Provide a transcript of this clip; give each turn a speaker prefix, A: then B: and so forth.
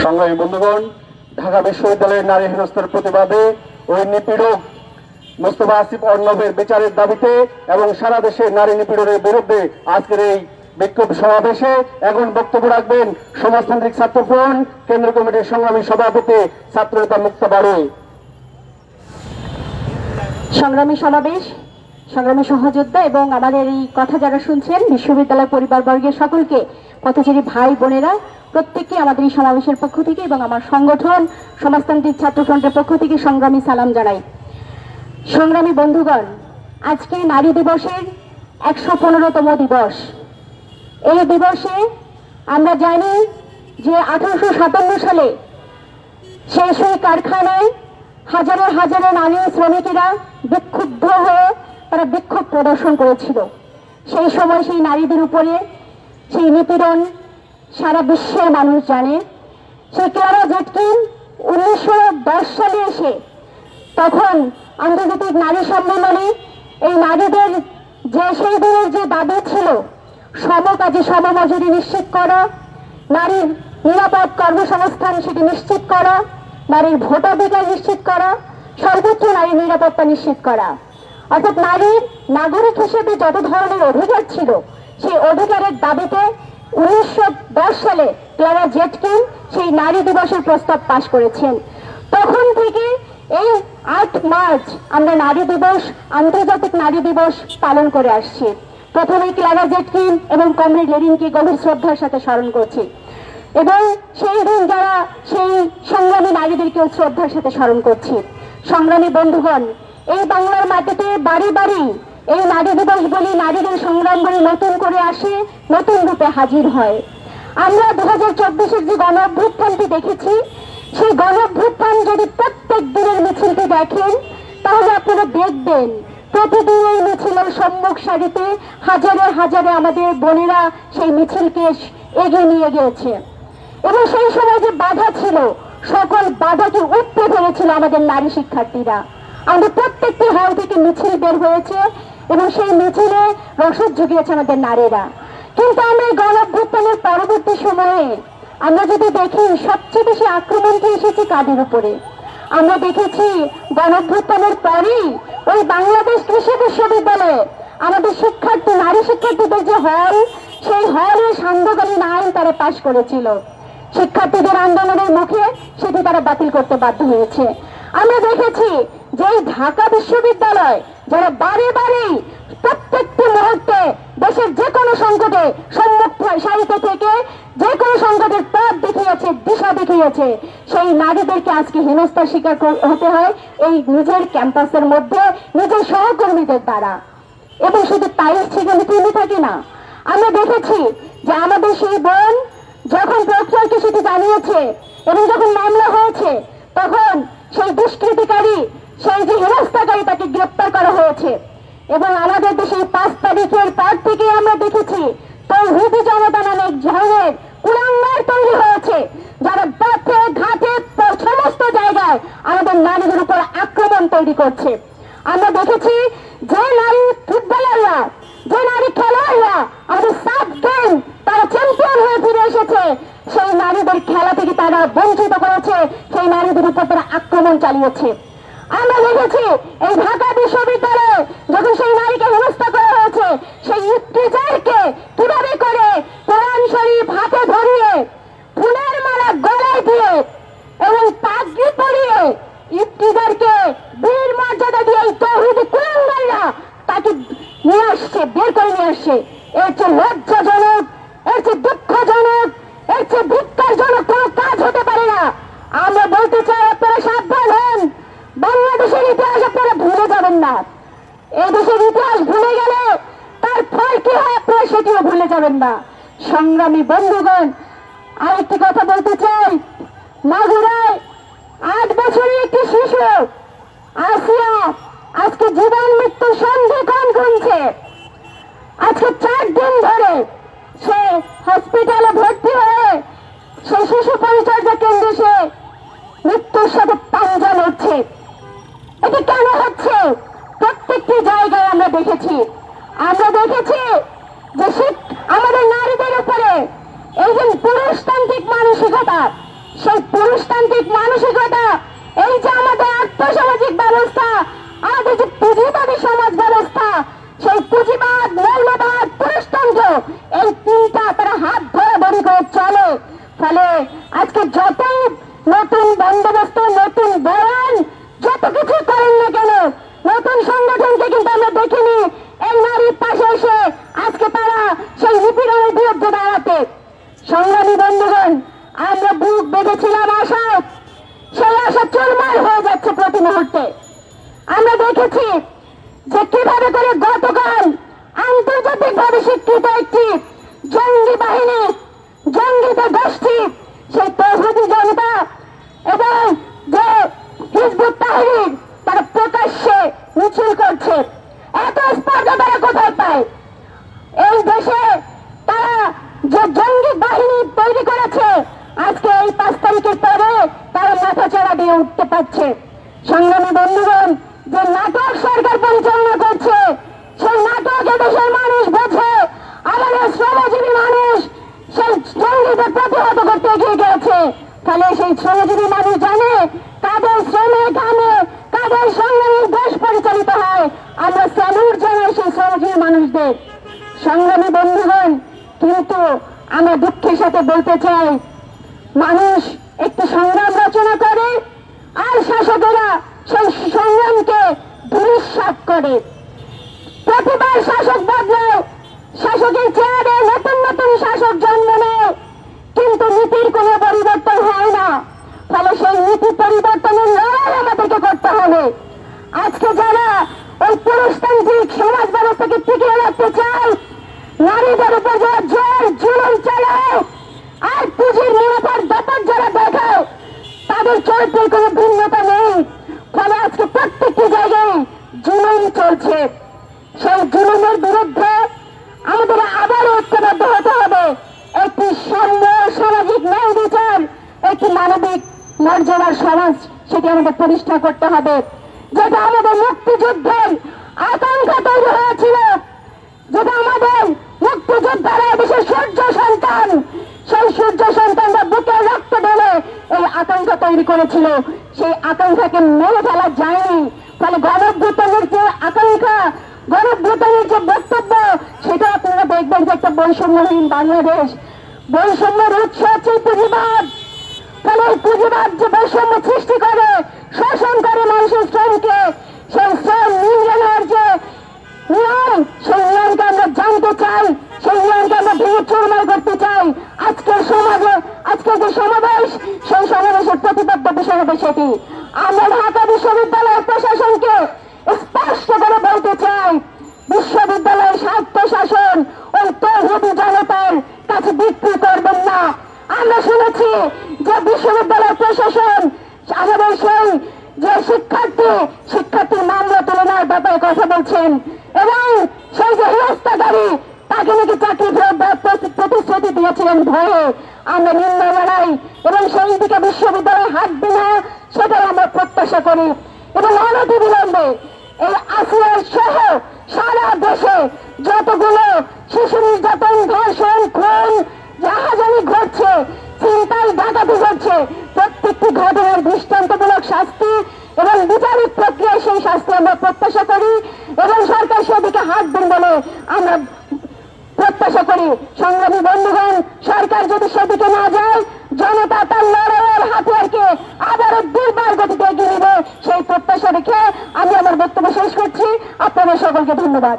A: সংগ্রামী বন্ধুগণ, ঢাকা বিশ্ববিদ্যালয়ের নারী হেনস্থার প্রতিবাদে ওই নিপীড়ক মোস্তফা আসিফ অর্ণবের বিচারের দাবিতে এবং সারা দেশে নারী নিপীড়নের বিরুদ্ধে আজকের এই বিক্ষোভ সমাবেশে এখন বক্তব্য রাখবেন সমাজতান্ত্রিক ছাত্র ফ্রন্ট, কেন্দ্র কমিটির সংগ্রামী সভাপতি ছাত্রনেতা মুক্তা বাড়ুই
B: সংগ্রামী সমাবেশ, সংগ্রামী সহযোদ্ধা এবং আমাদের এই কথা যারা শুনছেন, বিশ্ববিদ্যালয় পরিবারবর্গের সকলকে, পথচারী ভাই বোনেরা প্রত্যেককে আমাদের এই সমাবেশের পক্ষ থেকে এবং আমার সংগঠন, সমাজতান্ত্রিক ছাত্র ফ্রন্টের পক্ষ থেকে সংগ্রামী সালাম জানাই। সংগ্রামী বন্ধুগণ, আজকে নারী দিবসের একশো পনেরোতম দিবস। এই দিবসে আমরা জানি যে আঠারোশো সাতান্ন সালে সেই সেই কারখানায় হাজারো হাজারো নারী শ্রমিকেরা বিক্ষুব্ধ হয়ে তারা বিক্ষোভ প্রদর্শন করেছিল। সেই সময় সেই নারীদের উপরে সেই নিপীড়ন সারা বিশ্বের মানুষ জানে সেই ক্লারা জেটকিন উনিশশো দশ সালে এসে তখন আন্তর্জাতিক নারী সম্মেলনে এই নারীদের যে সেই দিনের যে দাবি ছিল সম কাজে সমমজুরি নিশ্চিত করা, নারীর নিরাপদ কর্মসংস্থান সেটি নিশ্চিত করা, নারীর ভোটাধিকার নিশ্চিত করা, সর্বোচ্চ নারী নিরাপত্তা নিশ্চিত করা। অর্থাৎ নারীর নাগরিক হিসেবে যত ধরনের অধিকার ছিল, সেই অধিকারের দাবিতে উনিশশো দশ সালে ক্লারা জেটকিন সেই নারী দিবসের প্রস্তাব পাশ করেছেন। তখন থেকে এই আট মার্চ আমরা নারী দিবস, আন্তর্জাতিক নারী দিবস পালন করে আসছি। প্রথমে ক্লারা জেটকিন এবং কমরেড লেনিনকে গভীর শ্রদ্ধার সাথে স্মরণ করছি। এবং সেই দিন যারা সেই সংগ্রামী নারীদেরকেও শ্রদ্ধার সাথে স্মরণ করছি। সংগ্রামী বন্ধুগণ, এই বাংলার মাটিতে বাড়ি বাড়ি এই নারী দিবস বলি নারীদের সংগ্রাম বলি নতুন করে আসে, নতুন রূপে হাজির হয়। আমরা দু হাজার চব্বিশের যে গণ অভ্যুত্থানটি দেখেছি, সেই গণ অভ্যুত্থান যদি প্রত্যেক দিনের মিছিলটি দেখেন, তাহলে আপনারা দেখবেন, প্রতিদিন এই মিছিলের সম্মুখ সারিতে হাজারে হাজারে আমাদের বোনেরা সেই মিছিলকে এগিয়ে নিয়ে গিয়েছে। এবং সেই সময় যে বাধা ছিল, সকল বাধাকে উঠতে পেরেছিল আমাদের নারী শিক্ষার্থীরা। আমাদের প্রত্যেকটি হল থেকে মিছিল বের হয়েছে এবং সেই মিছিলে রসদ জুগিয়েছে আমাদের নারীরা। কিন্তু আমরা এই গণ অভ্যুত্থানের পরবর্তী সময়ে আমরা যদি দেখি, সবচেয়ে বেশি আক্রমণটি এসেছে কাদের উপরে? আমরা দেখেছি গণভ্যুত্থানের পরেই ওই বাংলাদেশ কৃষি বিশ্ববিদ্যালয়ে আমাদের শিক্ষার্থী, নারী শিক্ষার্থীদের যে হল, সেই হলে সান্ধ্যকালীন আইন তারা পাশ করেছিল। শিক্ষার্থীদের আন্দোলনের মুখে সেটি তারা বাতিল করতে বাধ্য হয়েছে। আমরা দেখেছি যে ঢাকা বিশ্ববিদ্যালয় যারা বারে বারেই প্রত্যেকটি মুহূর্তে দেশের যে কোনো সংকটে সম্মুখ সারিতে থেকে যে কোনো সংকটের পথ দেখিয়েছে, দিশা দেখিয়েছে, সেই নারীদেরকে আজকে হেনস্থার শিকার হতে হয় এই নিজের ক্যাম্পাসের মধ্যে, নিজের সহকর্মীদের দ্বারা। এবং শুধু তাই সেখানে থেমে থাকে না। আমরা দেখেছি যে আমাদের সেই বোন যখন প্রক্রিয়াকে সেটি জানিয়েছে এবং যখন মামলা হয়েছে, তখন সেই দুষ্কৃতিকারী সেই যে হেনস্থাকারী তাকে গ্রেপ্তার করা হয়েছে। এবং আমাদের দেশে পাঁচ তারিখের পর থেকে আমরা দেখেছি, তৌহিদি জনতা নামে কুলাঙ্গার তৈরি হয়েছে, যারা পথে, ঘাটে, সমস্ত জায়গায় আমাদের নারীদের উপর আক্রমণ তৈরি করছে। আমরা দেখেছি যে নারী ফুটবলাররা, যে নারী খেলোয়াড়রা, আমাদের গেম তারা চ্যাম্পিয়ন হয়ে ফিরে এসেছে। সেই নারীদের খেলা থেকে তারা বঞ্চিত করেছে, সেই নারীদের উপর তারা আক্রমণ চালিয়েছে। আমরা দেখেছি এই ঢাকা বিশ্ববিদ্যালয়ে যখন সেই নারীকে হেনস্থা করা হয়েছে সেই ইফতিজারকে কীভাবে করে কোরআন শরীফ হাতে ধরিয়ে ফুলের মালা গলায় দিয়ে এবং পাগড়ি পরিয়ে ইফতিজারকে বীর মর্যাদা দিয়ে এই তৌহিদি কুলাঙ্গাররা তাকে নিয়ে আসছে বের করে নিয়ে আসছে এর চেয়ে লজ্জাজনক এর চেয়ে দুঃখজনক এর চেয়ে ধিক্কারজনক কোনো কাজ হতে পারে না আমরা বলতে চাই আপনারা সাবধান হন বাংলাদেশের ইতিহাস আপনারা ভুলে যাবেন না। এই দেশের ইতিহাস ভুলে গেলে তার ফল কি হয় আপনারা সেটিও ভুলে যাবেন না। সংগ্রামী বন্ধুগণ, আরেকটি কথা বলতে চাই। মাগুরায় আট বছরের একটি শিশু, আসিয়া আজকে জীবন মৃত্যু সন্ধিক্ষণ গুনছে আজকে চার দিন ধরে সে হসপিটালে ভর্তি হয়ে সে শিশু পরিচর্যা কেন্দ্রে সে মৃত্যুর সাথে পাঞ্জা লড়ছে। এটা কেন হচ্ছে? প্রত্যেকটি জায়গায় আমরা দেখেছি। আমরা দেখেছি যে আমাদের নারীদের উপরে এই যে পুরুষতান্ত্রিক মানসিকতা, সেই পুরুষতান্ত্রিক মানসিকতা, এই যে আমাদের আর্থসামাজিক ব্যবস্থা, আমাদের যে পুঁজিবাদী সমাজ ব্যবস্থা, সেই পুঁজিবাদ, মৌলবাদ, পুরুষতন্ত্র, এই তিনটা তারা হাত ধরে বড়ি করে চলে। ফলে আজকে যতই নতুন বন্দোবস্ত, নতুন বয়ান কিছু করেন না কেন? নতুন সংগঠনকে কিন্তু আমরা দেখিনি। এই নারীর পাশে এসে আজকে তারা সেই নিপীড়নের বিরুদ্ধে দাঁড়াতে। সংগ্রামী বন্ধুগণ, আমরা বুক বেঁধেছিলাম আশায় সেই আশা চুরমার হয়ে যাচ্ছে প্রতি মুহূর্তে। আমরা দেখেছি যে কীভাবে করে গতকাল আন্তর্জাতিক ভাবে স্বীকৃত একটি জঙ্গি বাহিনী জঙ্গিতে গোষ্ঠী, সেই হিজবুত তারা প্রকাশ্যে মিছিল করছে। এত স্পর্ধা তারা কোথায় পায়? এই দেশে তারা যে জঙ্গি বাহিনী তৈরি করেছে, আজকে এই পাঁচ তারিখের পরে তারা মাথা চড়া দিয়ে উঠতে পারছে। সংগ্রামী বন্ধুগণ, যে নাটক সরকার পরিচালনা করছে, সেই নাটক দেশের মানুষ বোঝে, আমাদের শ্রমজীবী মানুষ সেই জঙ্গিদের প্রতিহত করতে এগিয়ে গেছে। ফলে সেই শ্রমজীবী মানুষ জানে কাদের সংগ্রামী দেশ পরিচালিত হয়। আমরা স্যালুট জানাই সেই শ্রমজীবী মানুষদের। সংগ্রামী বন্ধুগণ কিন্তু আমরা দুঃখের সাথে বলতে চাই, মানুষ একটি সংগ্রাম রচনা করে আর শাসকেরা সেই সংগ্রামকে দুঃসাত করে। প্রতিবার শাসক বদলায় শাসকের চেয়ারে নতুন নতুন শাসক জন্ম নেয় কিন্তু নীতির কোনো পরিবর্তন হয় না। ফলে সেই নীতি পরিবর্তনের লড়াই আমাদেরকে করতে হবে। আজকে যারা ওই পুরুষতান্ত্রিক সমাজ ব্যবস্থাকে টিকিয়ে রাখতে চায়, নারীদের উপর যারা জোর জুলুম চালায় আর পুঁজির মুনাফার ব্যাপার যারা দেখায় তাদের চরিত্রের কোনো ভিন্নতা নেই। ফলে আজকে প্রত্যেকটি জায়গায় জুলুম চলছে। সেই জুলুমের বিরুদ্ধে আমাদের আবার ঐক্যবদ্ধ হতে হবে। একটি সাম্য সামাজিক ন্যায় বিচার, একটি মানবিক মর্যাদার সমাজ সেটি আমাদের প্রতিষ্ঠা করতে হবে। যেটা আমাদের মুক্তিযুদ্ধের আকাঙ্ক্ষা তৈরি হয়েছিল, যেটা আমাদের মুক্তিযোদ্ধারা দেশের সূর্য সন্তান, সেই সূর্য সন্তানরা বুকে রক্ত ঢেলে এই আকাঙ্ক্ষা তৈরি করেছিল। সেই আকাঙ্ক্ষাকে মেরে ফেলা যায়নি। ফলে গণভূতানের যে আকাঙ্ক্ষা গণভূতানের যে বক্তব্য, সেটা আপনারা দেখবেন যে একটা বৈষম্যহীন বাংলাদেশ। বৈষম্যের উৎস হচ্ছে পুঁজিবাদ ফলে পুঁজিবাদ যে বৈষম্য সৃষ্টি করে, শোষণ করে মানুষের শ্রমকে, সেই শ্রম নিয়ন্ত্রণের যে নিয়ম, সেই নিয়মকে আমরা জানতে চাই, সেই নিয়মকে আমরা ভেঙে চুরমার করতে চাই। আজকের সমাজে আজকের যে সমাবেশ, সেই সমাবেশের প্রতিপাদ্য বিষয় হবে সেটি। আমরা ঢাকা বিশ্ববিদ্যালয়ের প্রশাসনকে স্পষ্ট করে বলতে চাই বিশ্ববিদ্যালয়ের স্বার্থ শাসন ওই তৌহিদি জনতার কাছে বিক্রি করবেন না আমরা শুনেছি যে বিশ্ববিদ্যালয় প্রশাসন আমাদের সেই যে শিক্ষার্থী শিক্ষার্থীর মামলা তুলনার ব্যাপারে কথা বলছেন। এবং সেই যে হেরস্তাকারী তাকে নাকি চাকরি প্রতিশ্রুতি দিয়েছিলেন ভয়ে। আমরা নিম্ন জানাই এবং সেই দিকে বিশ্ববিদ্যালয় হাঁটবে না সেটাই আমরা প্রত্যাশা করি। এবং অনতি বিলম্বে এই আসিয়ার সহ সারা দেশে যতগুলো শিশু নির্যাতন, ধর্ষণ, খুন জাহাজানি ঘটছে, চিন্তায় ডাকাতি ঘটছে, প্রত্যেকটি ঘটনার দৃষ্টান্তমূলক শাস্তি এবং বিচারিক প্রক্রিয়ায় সেই শাস্তি আমরা প্রত্যাশা করি এবং সরকার সেদিকে হাত দিন বলে আমরা প্রত্যাশা করি। সংগ্রামী বন্ধুগণ, সরকার যদি সেদিকে না যায়, জনতা তার লড়াইয়ের হাতিয়ারকে আবারও দুর্বার গতিতে এগিয়ে নেবে। সেই প্রত্যাশা রেখে আমি আমার বক্তব্য শেষ করছি। আপনাদের সকলকে ধন্যবাদ।